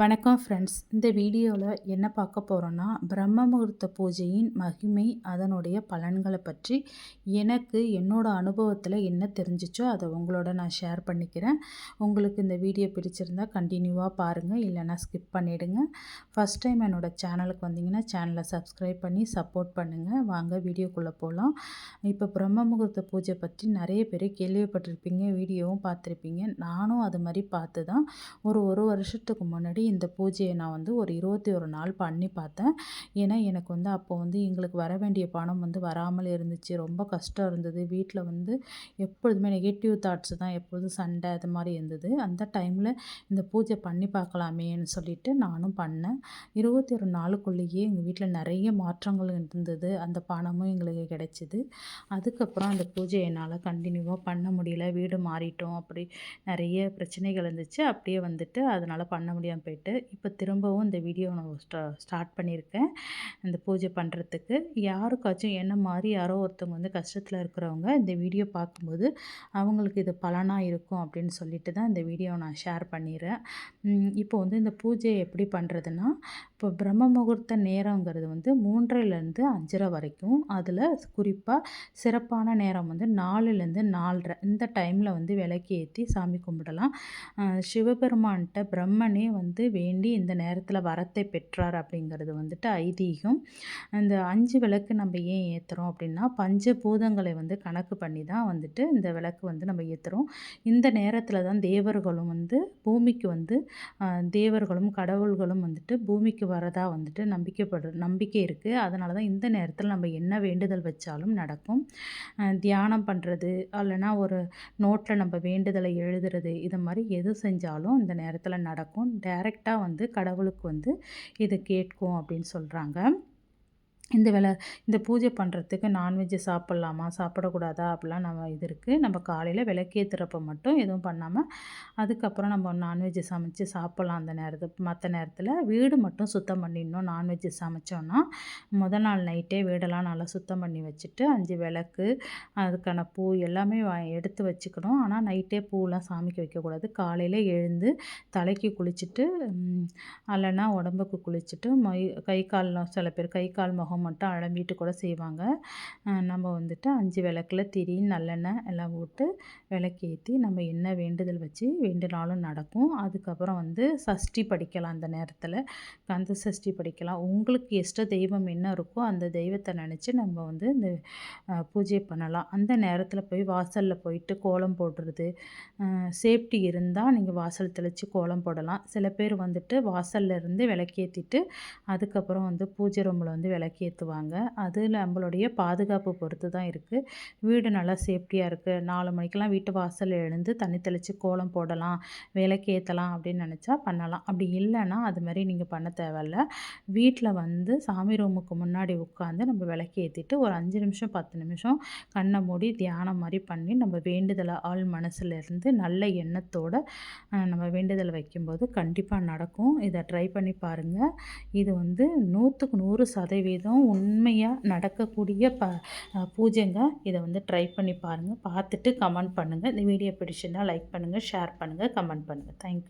வணக்கம் ஃப்ரெண்ட்ஸ் இந்த வீடியோவில் என்ன பார்க்க போகிறோன்னா பிரம்ம முகூர்த்த பூஜையின் மகிமை அதனுடைய பலன்களை பற்றி எனக்கு என்னோடய அனுபவத்தில் என்ன தெரிஞ்சிச்சோ அதை உங்களோட நான் ஷேர் பண்ணிக்கிறேன். உங்களுக்கு இந்த வீடியோ பிடிச்சிருந்தால் கண்டினியூவாக பாருங்கள் இல்லைனா ஸ்கிப் பண்ணிவிடுங்க ஃபஸ்ட் டைம் என்னோடய சேனலுக்கு வந்தீங்கன்னா சேனலை சப்ஸ்கிரைப் பண்ணி சப்போர்ட் பண்ணுங்கள் வாங்க வீடியோக்குள்ளே போகலாம் இப்போ பிரம்ம முகூர்த்த பூஜை பற்றி நிறைய பேர் கேள்விப்பட்டிருப்பீங்க வீடியோவும் பார்த்துருப்பீங்க. நானும் அது மாதிரி பார்த்து தான் ஒரு ஒரு வருஷத்துக்கு முன்னாடி இந்த பூஜையை நான் வந்து ஒரு இருபத்தி ஒரு நாள் பண்ணி பார்த்தேன். ஏன்னா எனக்கு வந்து அப்போ வந்து எங்களுக்கு வர வேண்டிய பணம் வந்து வராமல் இருந்துச்சு. ரொம்ப கஷ்டம் இருந்தது. வீட்டில் வந்து எப்பொழுதுமே நெகட்டிவ் தாட்ஸ் தான் எப்பொழுதும் சண்டை அது மாதிரி இருந்தது. அந்த டைமில் இந்த பூஜை பண்ணி பார்க்கலாமேன்னு சொல்லிட்டு நானும் பண்ணேன். இருபத்தி ஒரு நாளுக்குள்ளேயே எங்கள் வீட்டில் நிறைய மாற்றங்கள் இருந்தது. அந்த பணமும் எங்களுக்கு கிடைச்சிது. அதுக்கப்புறம் அந்த பூஜை என்னால் கண்டினியூவாக பண்ண முடியல. வீடு மாறிட்டோம். அப்படி நிறைய பிரச்சனைகள் இருந்துச்சு. அப்படியே வந்துட்டு அதனால் பண்ண முடியாமல் போயிட்டு இப்போ திரும்பவும் இந்த வீடியோ நான் ஸ்டா ஸ்டார்ட் பண்ணியிருக்கேன். இந்த பூஜை பண்ணுறதுக்கு யாருக்காச்சும் என்ன மாதிரி யாரோ ஒருத்தவங்க வந்து கஷ்டத்தில் இருக்கிறவங்க இந்த வீடியோ பார்க்கும்போது அவங்களுக்கு இது பலனாக இருக்கும் அப்படின்னு சொல்லிட்டு தான் இந்த வீடியோ நான் ஷேர் பண்ணிடுறேன் இப்போ வந்து இந்த பூஜை எப்படி பண்ணுறதுன்னா இப்போ பிரம்ம முகூர்த்த நேரங்கிறது வந்து மூன்றைலேருந்து அஞ்சரை வரைக்கும். அதில் குறிப்பாக சிறப்பான நேரம் வந்து நாலுலேருந்து நாலரை. இந்த டைமில் வந்து விளக்கி ஏற்றி சாமி கும்பிடலாம். சிவபெருமான்கிட்ட பிரம்மனே வந்து வந்து வேண்டி இந்த நேரத்தில் வரத்தை பெற்றார் அப்படிங்கிறது வந்துட்டு ஐதீகம். இந்த அஞ்சு விளக்கு நம்ம ஏன் ஏற்றுறோம் அப்படின்னா பஞ்ச பூதங்களை வந்து கணக்கு பண்ணி தான் வந்துட்டு இந்த விளக்கு வந்து நம்ம ஏற்றுறோம் இந்த நேரத்தில் தான் தேவர்களும் வந்து பூமிக்கு வந்து தேவர்களும் கடவுள்களும் வந்துட்டு பூமிக்கு வரதா வந்துட்டு நம்பிக்கைப்படு நம்பிக்கை இருக்குது அதனால தான் இந்த நேரத்தில் நம்ம என்ன வேண்டுதல் வச்சாலும் நடக்கும். தியானம் பண்ணுறது இல்லைனா ஒரு நோட்டில் நம்ம வேண்டுதலை எழுதுறது இது மாதிரி எது செஞ்சாலும் இந்த நேரத்தில் நடக்கும். டேரக்ட் டைரெக்டாக வந்து கடவுளுக்கு வந்து இது கேட்கும் அப்படின்னு சொல்கிறாங்க இந்த வேலை இந்த பூஜை பண்ணுறதுக்கு நான்வெஜ்ஜு சாப்பிட்லாமா? சாப்பிடக்கூடாதா? அப்படிலாம் நம்ம இது இருக்குது நம்ம காலையில் விளக்கேற்றுறப்ப மட்டும் எதுவும் பண்ணாமல் அதுக்கப்புறம் நம்ம நான்வெஜ்ஜு சமைச்சு சாப்பிட்லாம் அந்த நேரத்து மற்ற நேரத்தில். வீடு மட்டும் சுத்தம் பண்ணிடணும். நான்வெஜ்ஜு சமைச்சோன்னா முதல் நாள் நைட்டே வீடெல்லாம் நல்லா சுத்தம் பண்ணி வச்சுட்டு அஞ்சு விளக்கு அதுக்கான பூ எல்லாமே எடுத்து வச்சுக்கணும். ஆனால் நைட்டே பூவெலாம் சாமிக்கு வைக்கக்கூடாது. காலையில் எழுந்து தலைக்கு குளிச்சுட்டு அல்லைன்னா உடம்புக்கு குளிச்சுட்டு மை கை கால் சில பேர் கை கால் முகம் மட்டும் அலம்பிட்டு கூட செய்வாங்க. நம்ம வந்துட்டு அஞ்சு விளக்கில் திரி நல்லெண்ணெய் எல்லாம் போட்டு விளக்கேற்றி நம்ம என்ன வேண்டுதல் வச்சு வேண்டுனாலும் நடக்கும். அதுக்கப்புறம் வந்து சஷ்டி படிக்கலாம் அந்த நேரத்தில். கந்த சஷ்டி படிக்கலாம். உங்களுக்கு இஷ்ட தெய்வம் என்ன இருக்கோ அந்த தெய்வத்தை நினச்சி நம்ம வந்து இந்த பூஜை பண்ணலாம். அந்த நேரத்தில் போய் வாசலில் போயிட்டு கோலம் போடுறது. சேஃப்டி இருந்தால் நீங்கள் வாசல் தெளித்து கோலம் போடலாம். சில பேர் வந்துட்டு வாசல்ல இருந்து விளக்கேற்றிட்டு அதுக்கப்புறம் வந்து பூஜை ரூமில் வந்து விளக்கே ஏற்றுவாங்க. அது நம்மளுடைய பாதுகாப்பு பொறுத்து தான் இருக்குது வீடு நல்லா சேஃப்டியாக இருக்குது நாலு மணிக்கெலாம் வீட்டு வாசல் எழுந்து தண்ணி தெளித்து கோலம் போடலாம் விலைக்கு ஏற்றலாம் அப்படின்னு நினச்சா பண்ணலாம். அப்படி இல்லைன்னா அது மாதிரி நீங்கள் பண்ண தேவையில்ல. வீட்டில் வந்து சாமி ரூமுக்கு முன்னாடி உட்காந்து நம்ம விளக்கு ஏற்றிட்டு ஒரு அஞ்சு நிமிஷம் பத்து நிமிஷம் கண்ணை மூடி தியானம் மாதிரி பண்ணி நம்ம வேண்டுதலை ஆள் மனசுலேருந்து நல்ல எண்ணத்தோடு நம்ம வேண்டுதலை வைக்கும்போது கண்டிப்பாக நடக்கும். இதை ட்ரை பண்ணி பாருங்கள் இது வந்து நூற்றுக்கு நூறு சதவீதம் உண்மையாக நடக்கக்கூடிய ப பூஜைங்க இதை வந்து ட்ரை பண்ணி பாருங்கள் பார்த்துட்டு கமெண்ட் பண்ணுங்கள் இந்த வீடியோ பிடிச்சிருந்தால் லைக் பண்ணுங்கள் ஷேர் பண்ணுங்கள் கமெண்ட் பண்ணுங்கள் தேங்க்யூ